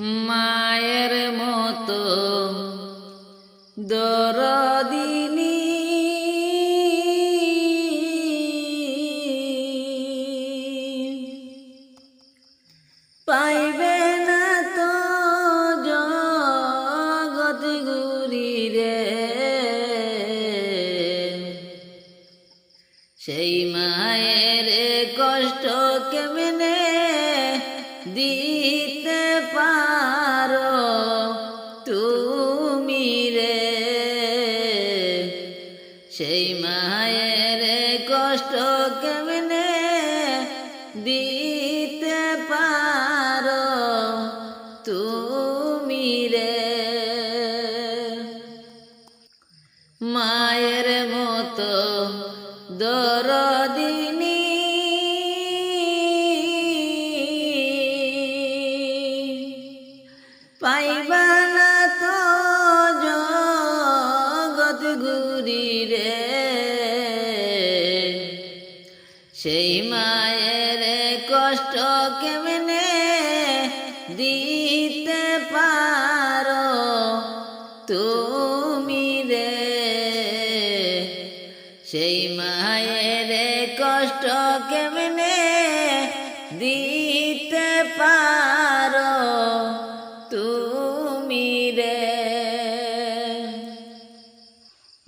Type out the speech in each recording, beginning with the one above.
মায়ের মতো দরদিনী। পাইবে না তো জগৎ গুরি রে। সেই গুরি রে সেই মায়ের কষ্ট কেমনে দিতে পারো তুমি রে? সেই মায়ের কষ্ট কেমনে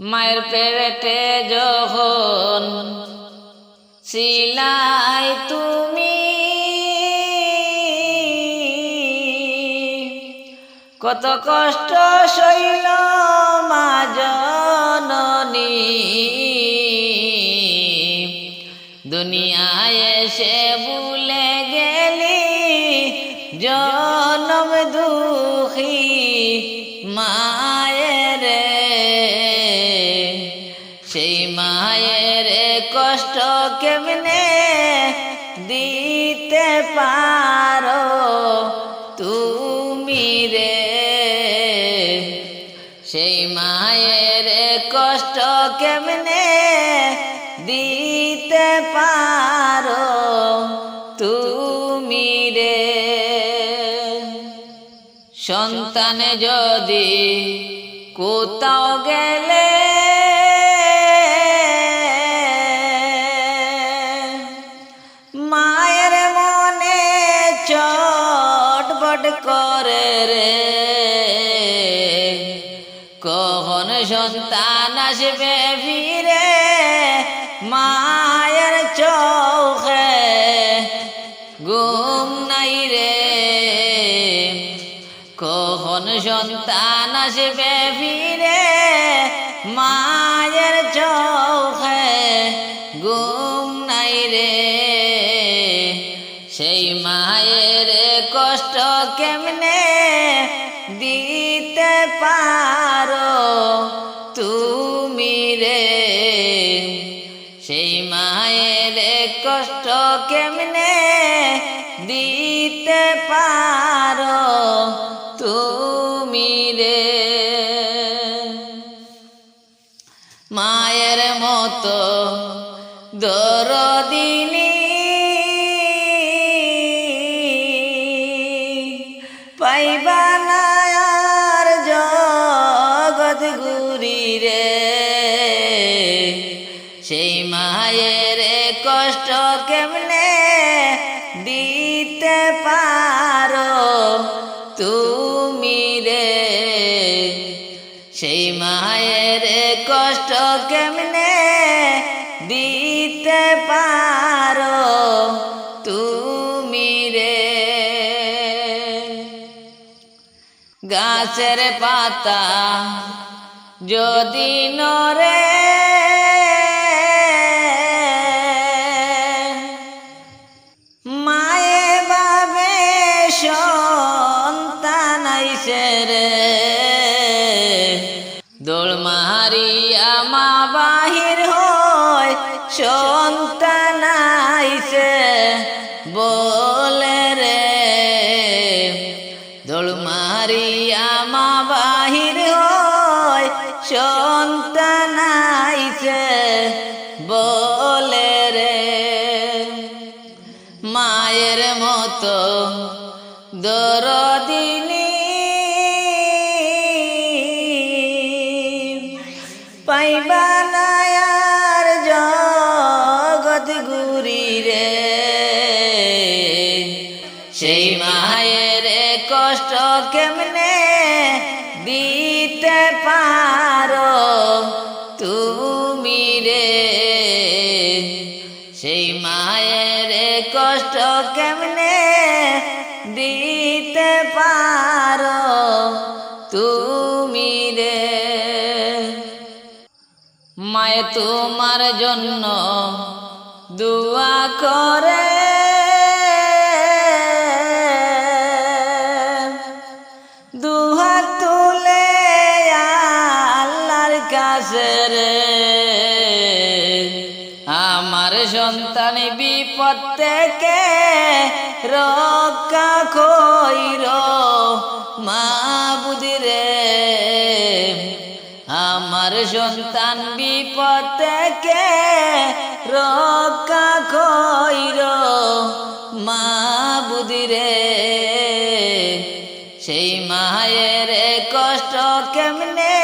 মায়ের পেটে যখন শিলাই তুমি কত কষ্ট শৈল কষ্ট কেমনে দিতে পারো তুমি রে? সেই মায়ের কষ্ট কেমনে দিতে পারো তুমি রে? সন্তান যদি কোথাও গেলে রে। কখন সন্তান আসবে ফিরে মায়ের চোখে? ঘুম নাই রে। কখন সন্তান আসবে ফিরে মায়ের সেই মায়ের কষ্ট কেমনে দিতে পারো তুমি রে? মায়ের মতো দরদিনী সেই মায়ের কষ্ট কেমনে দিতে পারো তুমি রে? সেই মায়ের কষ্ট কেমনে দিতে পারো তুমি রে? গাছের পাতা যদি নরে সন্তান আইসে বলে রে। দোল মারিয়া মা বাহির হয় সন্তান আইসে বলে রে। মায়ের মতো দরদিনী রে। সেই মায়ের কষ্ট কেমনে দিতে পারো তুমি রে? সেই মায়ের কষ্ট কেমনে দিতে পারো তুমি রে? মায়ে তোমার জন্য বিপদ থেকে রক্ষা কইর বুদিরে আমার সন্তান বিপদ থেকে রক্ষা কইর মা বুদিরে সেই মায়ের কষ্ট কেমনে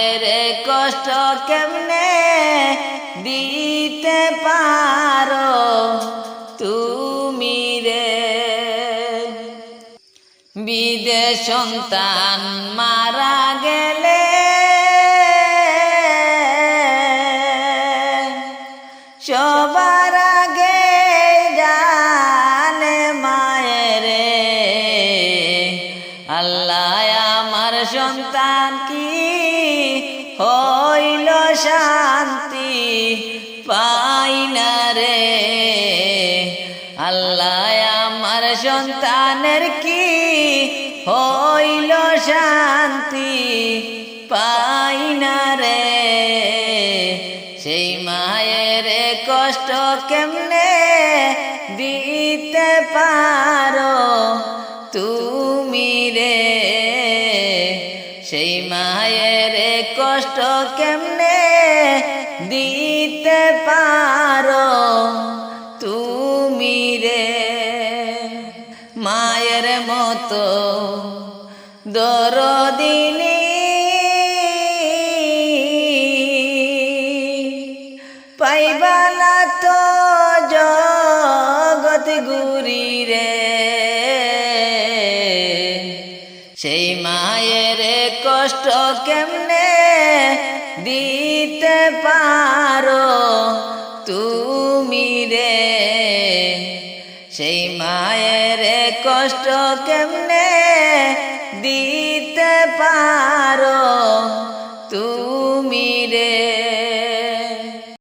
মায়ের কষ্ট কেমনে দিতে পারো তুমি রে? বিদেশ সন্তান মারা গেলে সবার হইল শান্তি, পাই না রে। আল্লাহ আমার সন্তানের কি হইল শান্তি, পাই না রে। সেই মায়ের কষ্ট কেমনে দিতে পারো? তুমি কেমনে দিতে পারো তুমি রে? মায়ের মতো দরদিনী পাইবালা তো জগত গুরি রে। সেই মায়ের কষ্ট কেমনে দিতে পারো তুমি রে। সেই মায়ের কষ্ট কেমনে দিতে পারো?